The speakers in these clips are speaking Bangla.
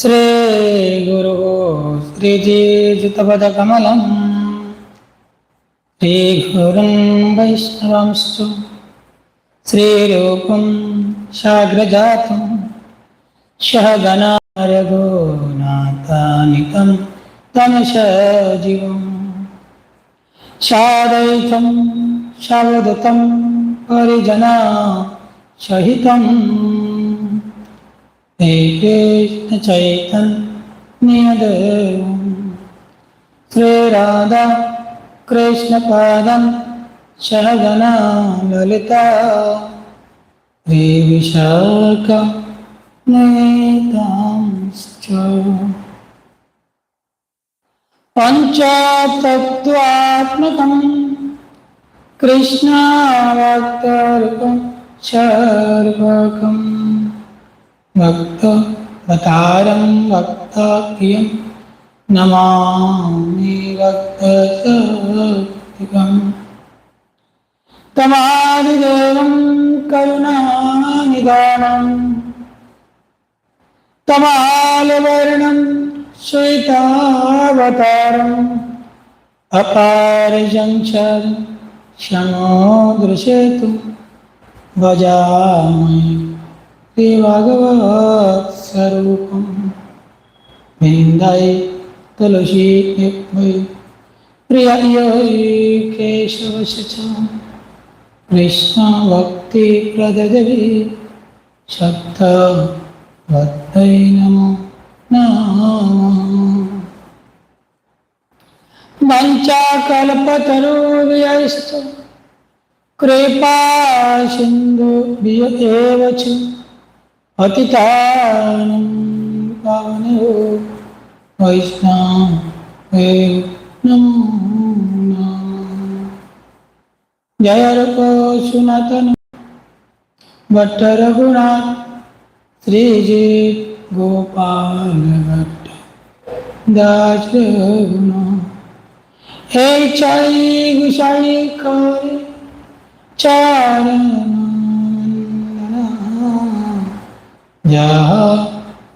श्रीगुरुः श्रीजीजितपदकमलम् श्रीगुरुं वैष्णवंश्च श्रीरूपं शाग्रजातं सहगणारघोनाथानिकं तमसजीवम् सादयितं सावधतं परिजना सहितम् ഹേ കൃഷ്ണ ചൈതന്യദേവും ശ്രീരാധ കൃഷ്ണപാദം ശഹഗന ലളിത ശ്രീ വിശാഖ നേതാംശ്ച. പഞ്ചതത്വാത്മകം കൃഷ്ണാവതർക്കം സർവകം वक्तवतारं वक्तव्यं नमामि वक्तसौतिकम् तमादिदेवं करुणानिदानं। तमालवर्णं श्वेतावतारम्। अपारजञ्चर क्षमो दृशेतु। भजामि। श्रीभगवत्स्वरूपं वृन्दाय तुलसी प्रियै केशवश च कृष्णभक्तिप्रददेवी शब्द भक्तै नमो नमः वञ्चाकल्पतरुभ्यश्च कृपा सिन्धुभ्य एव च पतितानं पावनो वैष्णवे नमो नमः जय रूप सुनतन भट्ट रघुनाथ श्रीजी गोपाल भट्ट दास रघुनाथ हे चाई गुसाई करे चारण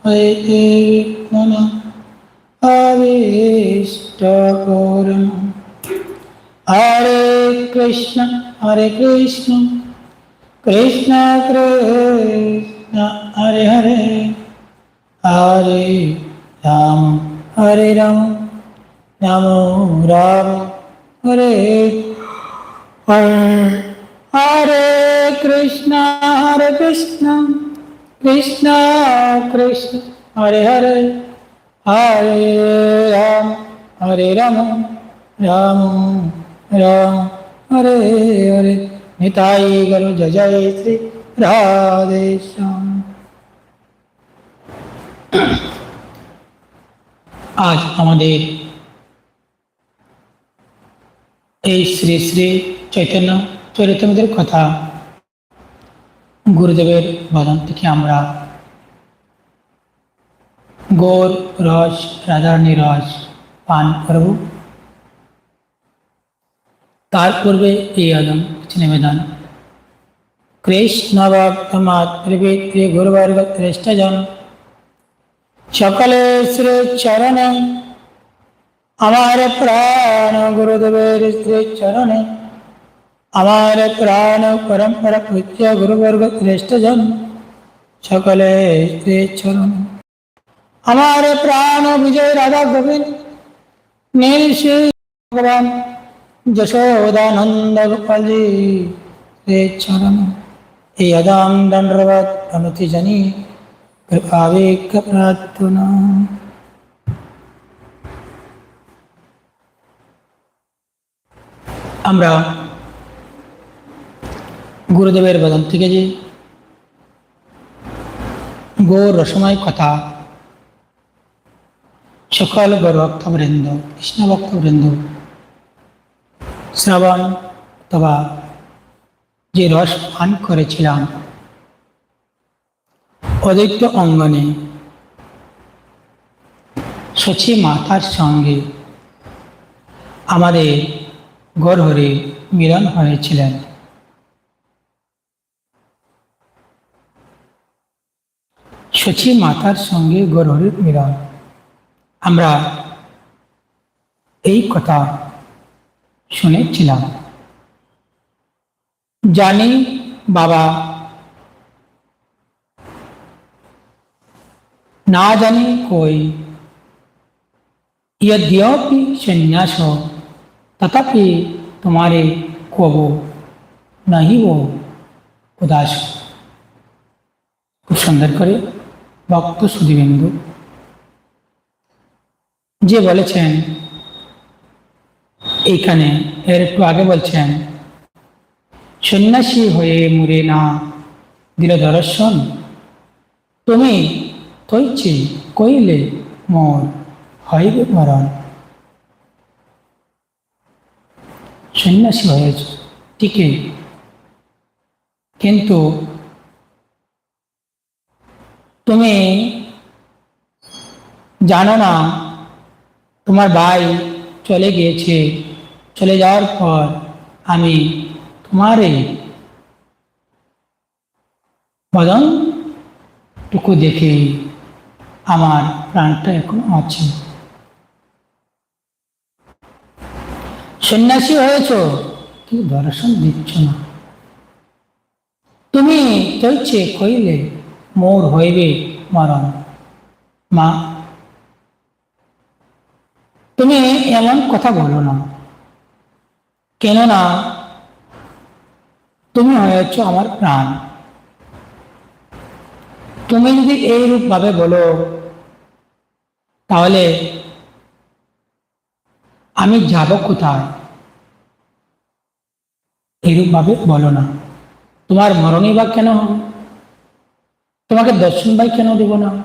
ऐते नन अविष्ट हरे कृष्ण हरे कृष्ण। कृष्ण कृष्ण, हरे हरे। हरे राम हरे राम। नमो राम हरे हरे। हरे कृष्ण हरे कृष्ण। कृष्ण कृष्ण हरे हरे हरे राम हरे राम राम राम हरे हरे নিতাই গরু জয় জয় শ্রী রাধে শ্যাম আজ আমাদের এই শ্রী শ্রী চৈতন্য চরিত্রদের কথা গুরুদেবের বদন থেকে আমরা গৌর, রস রাধারণী রস পান করব। তার পূর্বে এই আদম নিবেদন। কৃষ্ণ ভক্ত মাতৃ গুরুবর্গ শ্রেষ্ঠজন। সকলে শ্রী চরণে আমার প্রাণ গুরুদেবের শ্রী চরণে আমার প্রাণ পরম্পরা পূজ্য গুরুবর্গ শ্রেষ্ঠজন সকলে শ্রী চরণ আমার প্রাণ বিজয় রাধা গোবিন্দ নীল শ্রী ভগবান যশোদানন্দ গোপালজি শ্রী চরণ এই অদাম দণ্ডবাদ অনুতি জানি কৃপাবেক প্রার্থনা আমরা গুরুদেবের বদন থেকে যে গৌর রসময় কথা। সকল গৌর ভক্তবৃন্দ কৃষ্ণ ভক্তবৃন্দ শ্রবণ অথবা যে রস পান করেছিলাম, অদ্বৈত অঙ্গনে সচি মাতার সঙ্গে আমাদের গর্ভরে মিলন হয়েছিলেন। শচী মাতার সঙ্গে গরহরির মিলন আমরা এই কথা শুনেছিলাম জানি বাবা ना जाने कोई यद्यपि संन्यास हो तथापि तुम्हारे को वो नहीं वो উদাস খুব সুন্দর করে ভক্ত সুদীবিন্দু যে বলেছেন, এইখানে এর একটু আগে বলছেন, সন্ন্যাসী হয়ে মুরে না, দিল দর্শন। তুমি তৈছি কইলে মোর হইবে মরণ। সন্ন্যাসী হয়েছে ঠিকই, কিন্তু তুমি জানো না, তোমার ভাই চলে গিয়েছে। চলে যাওয়ার পর আমি বদন টুকু দেখে আমার প্রাণটা এখন আছে। সন্ন্যাসী হয়েছ কি দর্শন দিচ্ছ না। তুমি চলছে কইলে মোর হইবে মরণ। মা, তুমি এমন কথা বলো না। কেননা তুমি হয়েছ আমার প্রাণ। তুমি যদি এইরূপ ভাবে বলো, তাহলে আমি যাব কোথায়? এইরূপ ভাবে বলো না। তোমার মরণই বা কেন হবে? তোমাকে দর্শন ভাই কেন দেব না?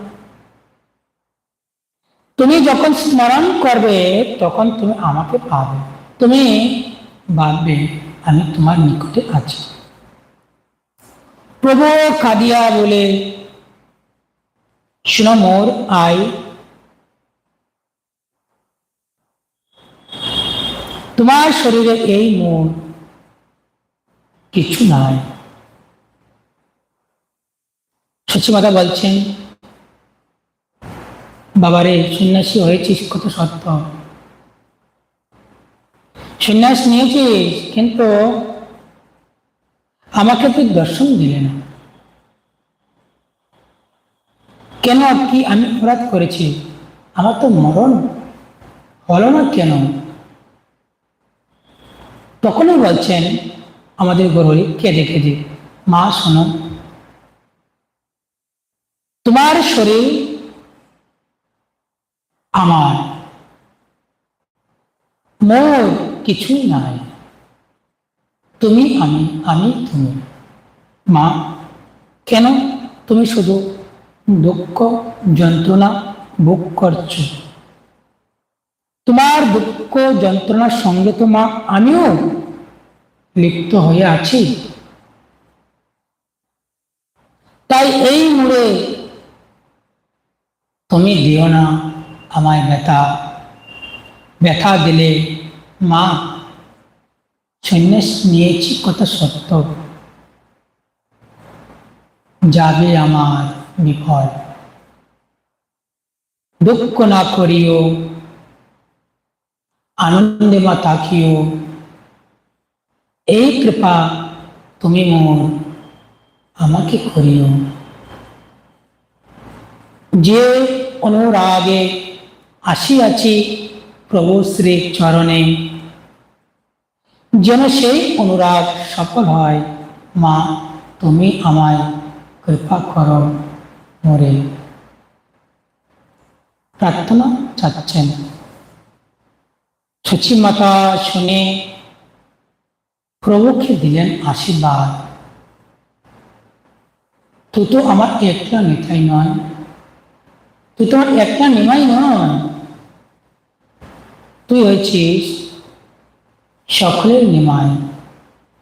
তুমি যখন স্মরণ করবে, তখন তুমি আমাকে পাবে। তুমি ভাববে আমি তোমার নিকটে আছি। প্রভু কাদিয়া বলে, শুনো মোর আই। তোমার শরীরে এই মোর কিছু নাই। সচিমাতা বলছেন, বাবারে, সন্ন্যাসী হয়েছিস, কত সত্য। সন্ন্যাস নিয়েছিস, কিন্তু আমাকে তুই দর্শন দিলে না। কেন কি আমি অপরাধ করেছি? আমার তো মরণ হলো না কেন? তখনই বলছেন, আমাদের গরুরি কেঁদে কেঁদে। মা, শোনো। তোমার শরীর আমার। মোর কিছুই নাই। তুমি আমি আমি তুমি। মা, কেন তুমি শুধু দুঃখ, যন্ত্রণা ভোগ করছ? তোমার দুঃখ, যন্ত্রণার সঙ্গে তো মা, আমিও লিপ্ত হয়ে আছি। তাই এই মুড়ে তুমি দিও না আমায় ব্যথা। ব্যথা দিলে, মা, সন্ন্যাস নিয়েছি কত সত্য। যাবে আমার বিফল দুঃখ না করিও, আনন্দে মা তাকিও। এই কৃপা তুমি মোর, আমাকে করিও। যে অনুরাগে আসিয়াছি প্রভু শ্রী চরণে যেন সেই অনুরাগ সফল হয়, মা, তুমি আমায় কৃপা করো মোরে। প্রার্থনা চাচ্ছেন। মাতা শুনে প্রভুকে দিলেন আশীর্বাদ। তুই তো আমার একটা নেতাই নয় তুই তো আমার একটা নিমাই নয় তুই হয়েছিস সকলের নিমাই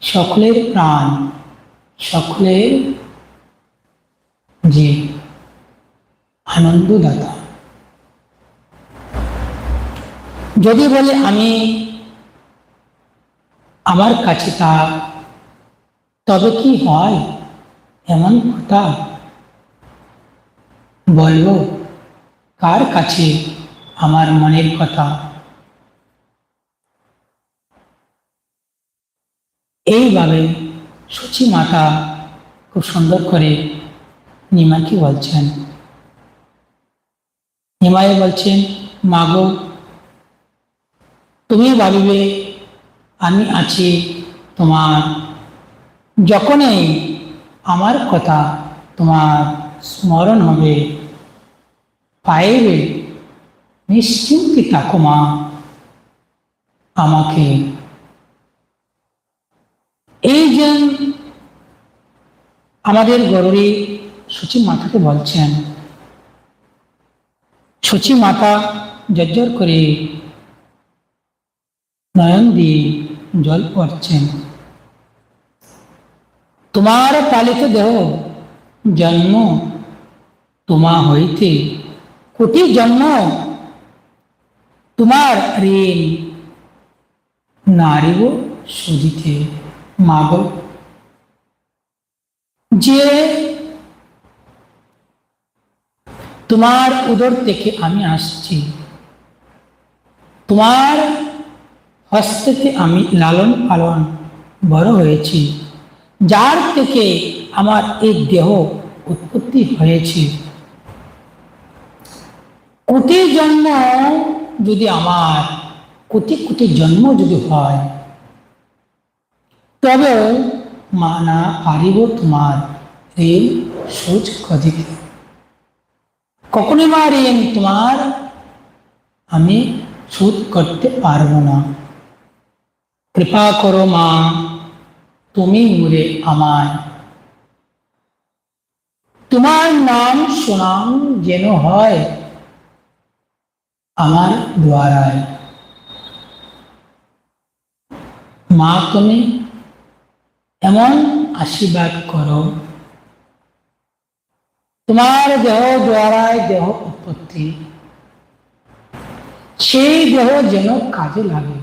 সকলের প্রাণ সকলের যে আনন্দদাতা যদি বলে আমি আমার কাছে তা তবে কি হয় এমন কথা বলব কার কাছে আমার মনের কথা? এইভাবে সূচি মাতা খুব সুন্দর করে নিমাকে বলছেন। নিমাই বলছেন, মাগো, তুমি ভাবিবে আমি আছি তোমার। যখনই আমার কথা তোমার স্মরণ হবে পাইবে নিশ্চিন্তে থাকো মা। আমাকে এই যে আমাদের গৌরী সূচি মাতাকে বলছেন। সূচি মাতা জর্জর করে নয়ন দিয়ে জল পড়ছেন। তোমার পালিত দেহ জন্ম তোমা হইতে কোটি জন্ম তোমার ঋণ। নারীব সুদিতে মাগ। যে তোমার উদর থেকে আমি আসছি, তোমার হস্তেতে আমি লালন পালন বড় হয়েছি, যার থেকে আমার এই দেহ উৎপত্তি হয়েছে। কোটি জন্ম যদি আমার কোটি কোটি জন্ম যদি হয়, তবে মা না পারিব তোমার ঋণ সোচ কদিতে কখনই মা ঋণ তোমার আমি শোধ করতে পারব না। কৃপা করো মা, তুমি মুরে আমায়। তোমার নাম সুনাম যেন হয় আমার দ্বারায়। মা, তুমি এমন আশীর্বাদ করো। তোমার দেহ দ্বারায় দেহ উৎপত্তি। সেই দেহ যেন কাজে লাগে।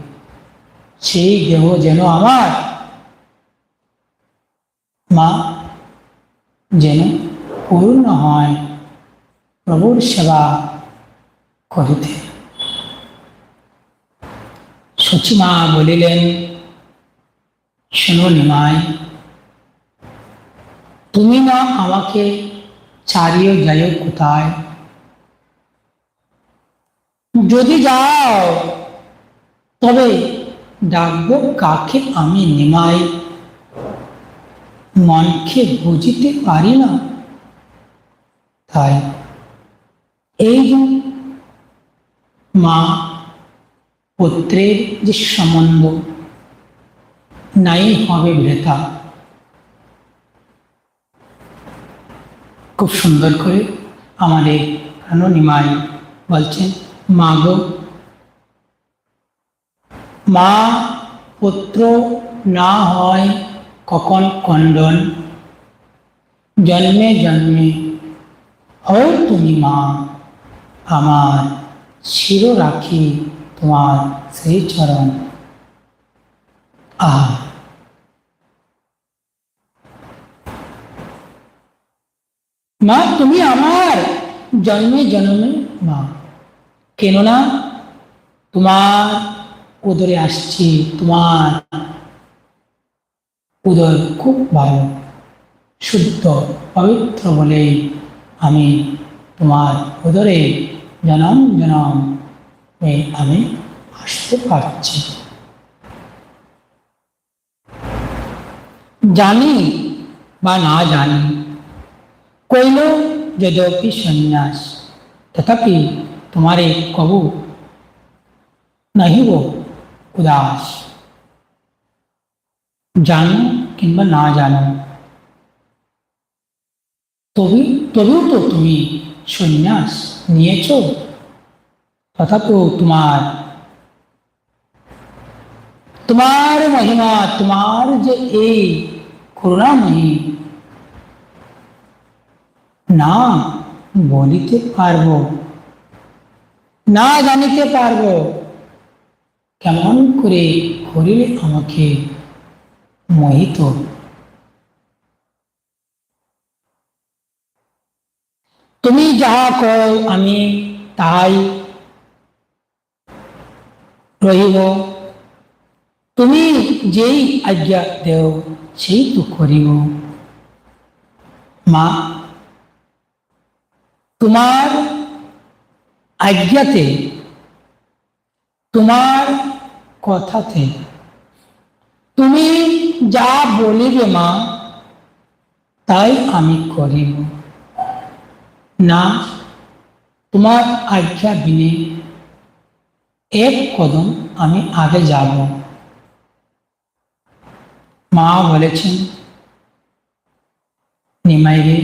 সেই দেহ যেন আমার। মা, যেন পূর্ণ হয়। প্রভুর সেবা করিতে সচিমা বলিলেন, শোনো নিমাই, তুমি না আমাকে ছাড়িয়ে যাইও কোথায়? যদি যাও, তবে ডাকবো কাকে আমি নিমাই? মনকে বুঝিতে পারি না? তাই এই মা পুত্রের যে সম্বন্ধ নাই হবে ভেতা খুব সুন্দর করে আমাদের প্রাণনিমাই বলছেন, মা গো, মা পুত্র না হয় কখন কণ্ডন জন্মে জন্মে হও তুমি মা আমার শির রাখি তোমার সেই চরণ। আহ। মা, তুমি আমার জন্মে জন্মে মা। কেননা তোমার উদরে আসছি, তোমার উদর খুব ভালো, শুদ্ধ, পবিত্র বলে আমি তোমার উদরে জনম জনম এ আমি আসতে পারছি জানি বা না জানি কইল যদ্যপি সন্ন্যাস তথাপি তোমারে কবু নহিব উদাস জানো কিংবা না জানো তবে তবেও তো তুমি সন্ন্যাস নিয়েছ? তথাপিও তোমার তোমার মহিমা, তোমার যে এই করুণাময়ী, না বলিতে পারব, না জানিতে পারব। কেমন করে করিলে আমাকে মোহিত তুমি যাহা কও আমি তাহাই রহিব। তুমি যেই আজ্ঞা দেও সেই তো করিব। মা, তোমার আজ্ঞাতে, তোমার কথাতে, তুমি যা বলিবে মা, তাই আমি করিব। না, তোমার আজ্ঞা বিনে এক কদম আমি আগে যাব। মা বলেছেন, নিমাই রে,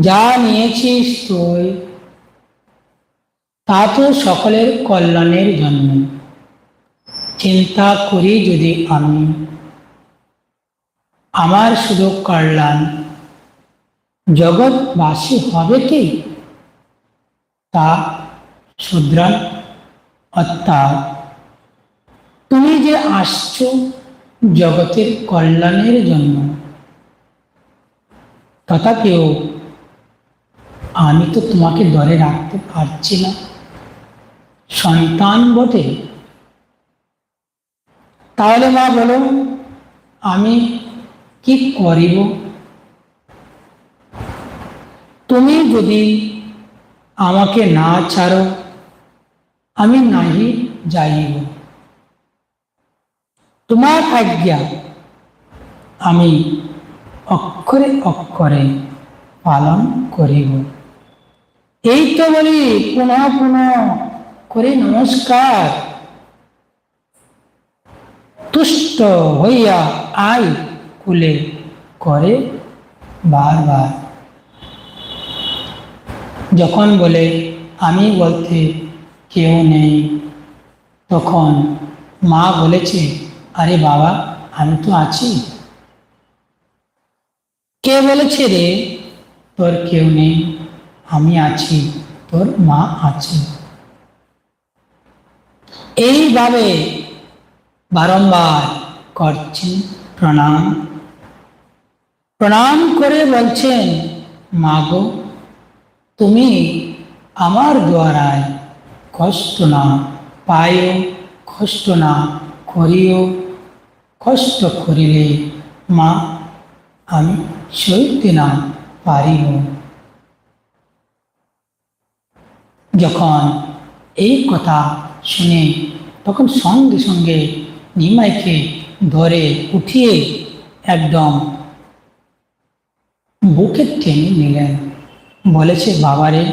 যা নিয়েছিস তুই, তা তো সকলের কল্যাণের জন্য। চিন্তা করি যদি আমি। আমার শুধু কল্যাণ। জগৎবাসী হবে কি? তা শুদ্রান অর্থাৎ, তুমি যে আসছ জগতের কল্যাণের জন্য, তথাপিও আমি তো তোমাকে ধরে রাখতে পারছি না। সন্তান বটে। তাহলে মা বলো, আমি কি করিব? তুমি যদি আমাকে না ছাড়ো, আমি নাহি যাইব। তোমার আজ্ঞা আমি অক্ষরে অক্ষরে পালন করিব। এই তো বলি, পুনঃ পুনঃ করে নমস্কার। তুষ্ট হইয়া আই কুলে করে বারবার। যখন বলে, আমি বলতে কেউ নেই। তখন মা বলেছে, আরে বাবা, আমি তো আছি। কে বলেছে রে, তোর কেউ নেই, আমি আছি, তোর মা আছে। এইভাবে বারংবার করছি প্রণাম। প্রণাম করে বলছেন মাগো তুমি আমার দ্বারায় কষ্ট না পাইও কষ্ট না করিও। কষ্ট করিলে মা, আমি সইতে না পারিব। যখন এই কথা শুনে তখন সঙ্গে সঙ্গে নিমাইকে ধরে উঠিয়ে একদম বুকে টেনে নিলেন। বলেছে, বাবারে,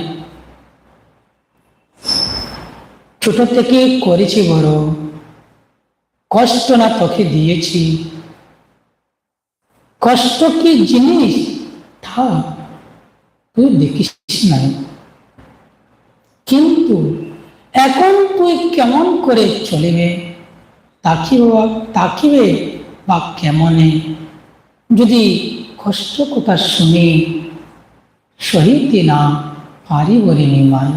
ছোট থেকে করেছি বড়, কষ্ট না তোকে দিয়েছি। কষ্ট কি জিনিস? থাক তুই দেখিস নাই। কিন্তু এখন তুই কেমন করে চলিবে? তাকিব তাকিবে বা কেমনে? যদি কষ্ট কথা শুনে সহিতে না পারি বলে নিমাই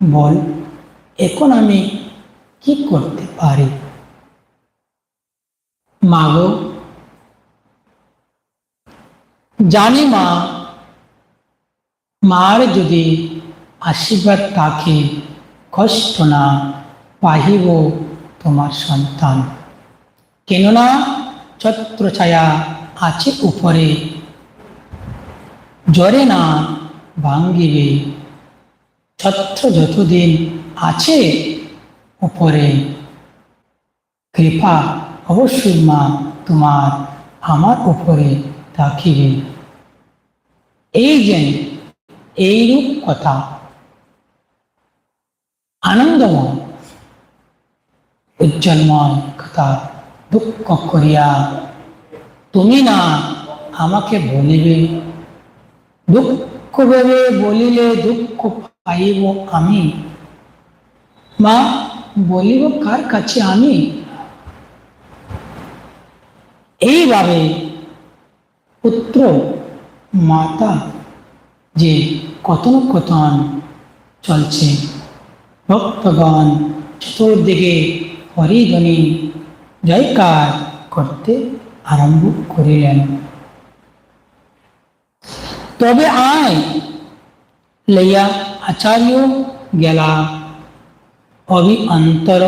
বল, এখন আমি কি করতে পারি? মাগো, জানি মা, মার যদি আশীর্বাদ তাকে কষ্ট না পাহিব তোমার সন্তান। কেননা ছত্রছায়া আছে উপরে জ্বরে না ভাঙ্গিবে ছত্র যতদিন আছে উপরে, কৃপা অবশ্যই মা তোমার আমার উপরে থাকিবে। এই যে, এইরূপ কথা। আনন্দময়, উজ্জ্বলময় কথা দুঃখ করিয়া তুমি না আমাকে বলিবে। দুঃখ ভেবে বলিলে দুঃখ পাইব আমি? মা, বলিব কার কাছে আমি? এইভাবে পুত্র, মাতা যে কথোপকথন চলছে, ভক্তগণ চতুর্দিকে হরিধ্বনি জয়কার করতে আরম্ভ করিলেন। তবে আয়। লইয়া আচার্য গেলা। অভি অন্তর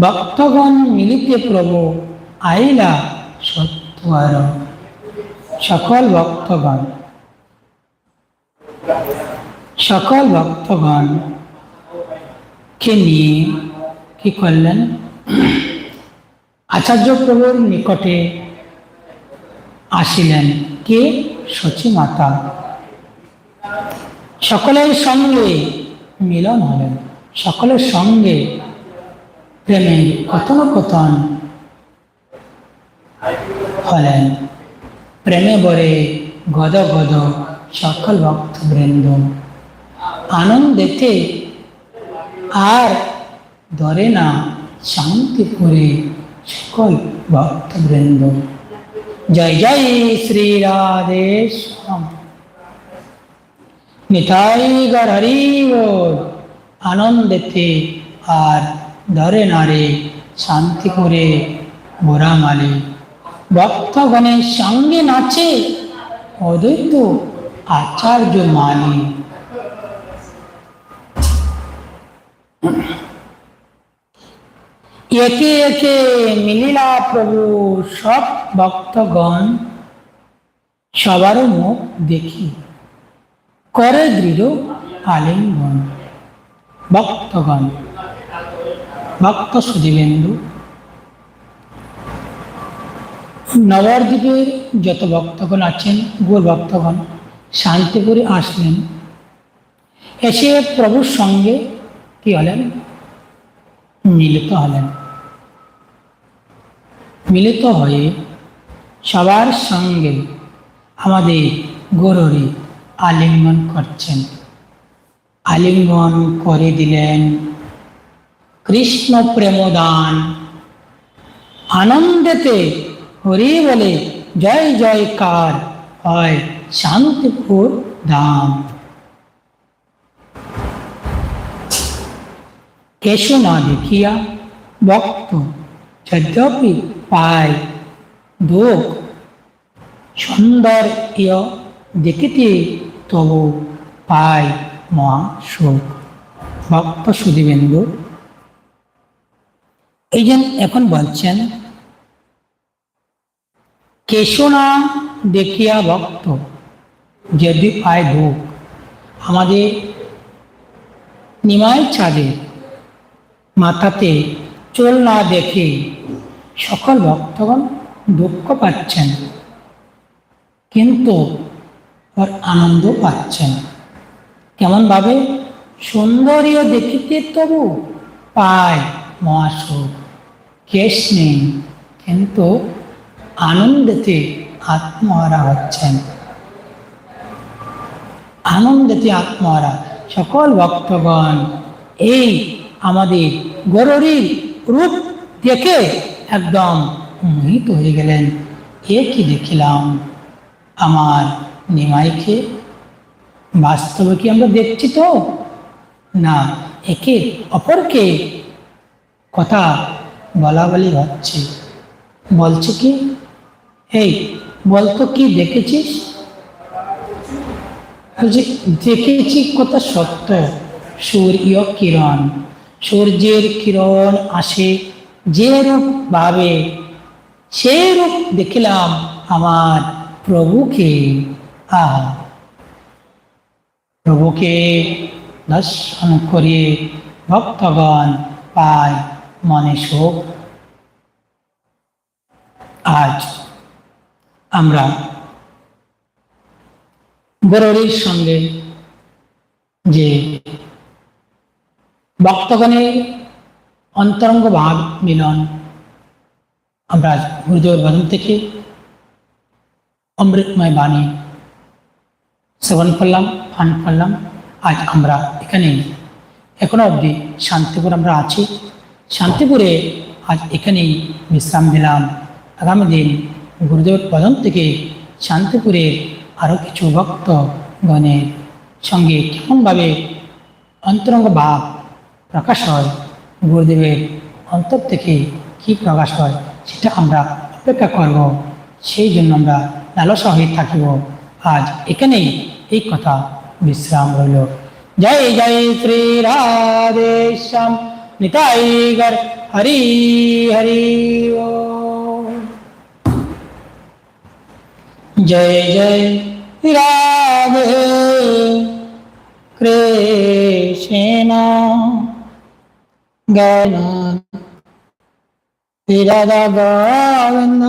ভক্তগণ মিলিতে প্রভু আইলা সত্তর সকল ভক্তগণ। সকল ভক্তগণ। কে নিয়ে, কি করলেন আচার্য প্রভুর নিকটে আসিলেন। কে? সচী মাতা। সকলের সঙ্গে মিলন হলেন। সকলের সঙ্গে প্রেমের কথোপকথন হলেন। প্রেমে বরে গদ গদ সকল ভক্তবৃন্দ। আনন্দেতে আর ধরে না শান্তিপুরে সকল ভক্তবৃন্দ। জয় জয় শ্রী রাধে শ্যাম নিতাই গর হরি। আনন্দেতে আর ধরে নারে শান্তিপুরে বোরামালে ভক্তগণের সঙ্গে নাচে অদ্বৈত আচার্য মানে একে একে মিলিলা প্রভু সব ভক্তগণ সবারও মুখ দেখি, করে দৃঢ় আলিঙ্গন। ভক্তগণ, ভক্ত সুদীবেন্দু, নবদ্বীপের যত ভক্তগণ আছেন, গোর ভক্তগণ, শান্তিপুরে আসলেন। এসে প্রভুর সঙ্গে কি হলেন? মিলিত হলেন। মিলিত হয়ে সবার সঙ্গে আমাদের গরুরে আলিঙ্গন করছেন। আলিঙ্গন করে দিলেন কৃষ্ণ প্রেমদান। আনন্দেতে হরি বলে জয় জয়কার হয় শান্তিপুর ধাম। কেশো না দেখিয়া ভক্ত যদ্যপি পায়। দুঃখ সুন্দর ইয় দেখিতে তবু পায় মহা সুখ ভক্ত সুদীবেন্দু এই যে এখন বলছেন কেশনা দেখিয়া ভক্ত যদি পায় ভোগ আমাদের নিমাই চাঁদে মাথাতে চোল না দেখে সকল ভক্তগণ দুঃখ পাচ্ছেন, কিন্তু ওর আনন্দ পাচ্ছেন। কেমনভাবে? সুন্দরী দেখিতে তবু পায় মহাসুখ কেশ নেই, কিন্তু আনন্দেতে আত্মহারা হচ্ছেন। আনন্দেতে আত্মহারা। সকল ভক্তগণ, এই আমাদের গরুরই রূপ দেখে একদম মোহিত হয়ে গেলেন। এ কি দেখিলাম? আমার নিমাইকে? বাস্তবে কি আমরা দেখছি তো? না, একে অপরকে? কথা বলা বলি হচ্ছে। বলছে কি? এই, বলতো কি দেখেছিস? দেখেছি কথা সত্য। সূর্য কিরণ। সূর্যের কিরণ আসে যে রূপ ভাবে সে রূপ দেখিলাম আমার প্রভুকে। আহা। প্রভুকে দর্শন করে ভক্তগণ পায় মনে শোক। আজ আমরা গরুরের সঙ্গে যে ভক্তগণের অন্তরঙ্গ ভাব মিলন। আমরা গুরুদেবের বাদন থেকে অমৃতময় বাণী শ্রবণ করলাম, পান করলাম। আজ আমরা এখানে এখনও অবধি শান্তিপুর আমরা আছি। শান্তিপুরে আজ এখানেই বিশ্রাম দিলাম আগামী দিন গুরুদেবের পদম থেকে শান্তিপুরের আরও কিছু ভক্ত গণের সঙ্গে কেমনভাবে অন্তরঙ্গ ভাব প্রকাশ হয় গুরুদেবের অন্তর থেকে কি প্রকাশ হয় সেটা আমরা অপেক্ষা করব। সেই জন্য আমরা লালসা হয়ে থাকিব। আজ এখানেই এই কথা বিশ্রাম রইল। জয় জয় শ্রী রাধে শ্যাম। নিতাই গর হরি হরি ও। জয় জয় রাধে কৃষ্ণ। জ্ঞান রাধা গোবিন্দ